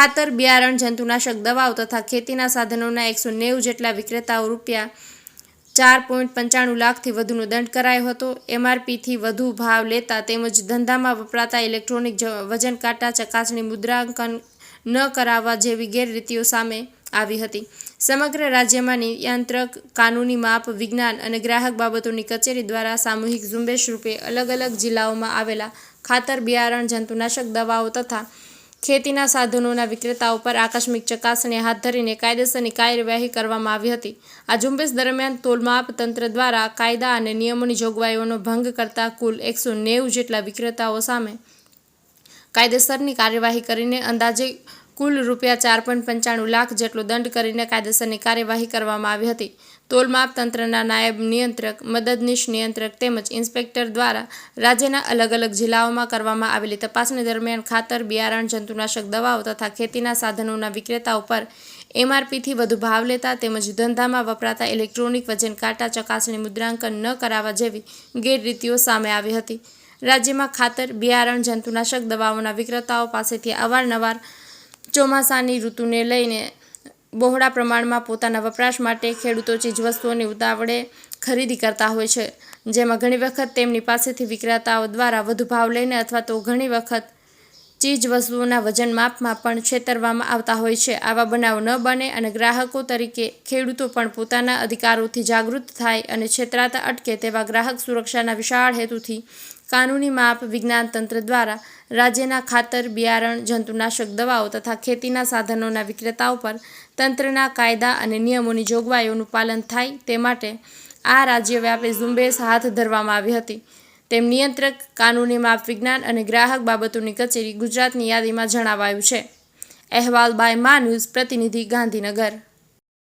ખાતર, બિયારણ, જંતુનાશક, દવાઓ તથા ખેતીના સાધનોના એકસો નેવું જેટલા વિક્રેતાઓ રૂપિયા ચાર પોઈન્ટ પંચાણું લાખથી વધુનો દંડ કરાયો હતો. એમઆરપીથી વધુ ભાવ લેતા તેમજ ધંધામાં વપરાતા ઇલેક્ટ્રોનિક વજન કાંટા, ચકાસણી, મુદ્રાંકન ન કરાવવા જેવી ગેરરીતિઓ સામે આવી હતી. સમગ્ર રાજ્યમાં નિયંત્રક કાનૂની માપ, વિજ્ઞાન અને ગ્રાહક બાબતોની કચેરી દ્વારા સામૂહિક ઝુંબેશ રૂપે અલગ અલગ જિલ્લાઓમાં આવેલા ખાતર, બિયારણ, જંતુનાશક દવાઓ તથા ખેતીના સાધનોના વિક્રેતાઓ પર આકસ્મિક ચકાસણી હાથ ધરીને કાયદેસરની કાર્યવાહી કરવામાં આવી હતી. આ ઝુંબેશ દરમિયાન તોલમાપ તંત્ર દ્વારા કાયદા અને નિયમોની જોગવાઈઓનો ભંગ કરતા કુલ એકસો નેવું જેટલા વિક્રેતાઓ સામે કાયદેસરની કાર્યવાહી કરીને અંદાજે કુલ રૂપિયા ચાર પોઈન્ટ પંચાણું લાખ જેટલો દંડ કરીને કાયદેસરની કાર્યવાહી કરવામાં આવી હતી. તોલમાપ તંત્રના નાયબ નિયંત્રક, મદદનીશ નિયંત્રક તેમજ ઇન્સ્પેક્ટર દ્વારા રાજ્યના અલગ અલગ જિલ્લાઓમાં કરવામાં આવેલી તપાસણી દરમિયાન ખાતર, બિયારણ, જંતુનાશક દવાઓ તથા ખેતીના સાધનોના વિક્રેતાઓ પર એમઆરપીથી વધુ ભાવ લેતા તેમજ ધંધામાં વપરાતા ઇલેક્ટ્રોનિક વજન કાંટા ચકાસણી મુદ્રાંકન ન કરાવવા જેવી ગેરરીતિઓ સામે આવી હતી. રાજ્યમાં ખાતર, બિયારણ, જંતુનાશક દવાઓના વિક્રેતાઓ પાસેથી અવારનવાર ચોમાસાની ઋતુને લઈને બહોળા પ્રમાણમાં પોતાના વપરાશ માટે ખેડૂતો ચીજવસ્તુઓની ઉતાવળે ખરીદી કરતા હોય છે. જેમાં ઘણી વખત તેમની પાસેથી વિક્રેતાઓ દ્વારા વધુ ભાવ લઈને અથવા તો ઘણી વખત ચીજ વસ્તુઓના વજન માપમાં પણ છેતરવામાં આવતા હોય છે. આવા બનાવ ન બને અને ગ્રાહકો તરીકે ખેડૂતો પણ પોતાના અધિકારોથી જાગૃત થાય અને છેતરાતા અટકે તેવા ગ્રાહક સુરક્ષાના વિશાળ હેતુથી કાનૂની માપ વિજ્ઞાન તંત્ર દ્વારા રાજ્યના ખાતર, બિયારણ, જંતુનાશક દવાઓ તથા ખેતીના સાધનોના વિક્રેતાઓ પર તંત્રના કાયદા અને નિયમોની જોગવાઈઓનું પાલન થાય તે માટે આ રાજ્યવ્યાપી ઝુંબેશ હાથ ધરવામાં આવી હતી. તેમ નિયંત્રક કાનૂની માપ, વિજ્ઞાન અને ગ્રાહક બાબતોની કચેરી ગુજરાતની યાદીમાં જણાવાયું છે. અહેવાલ બાય મા ન્યૂઝ, પ્રતિનિધિ ગાંધીનગર.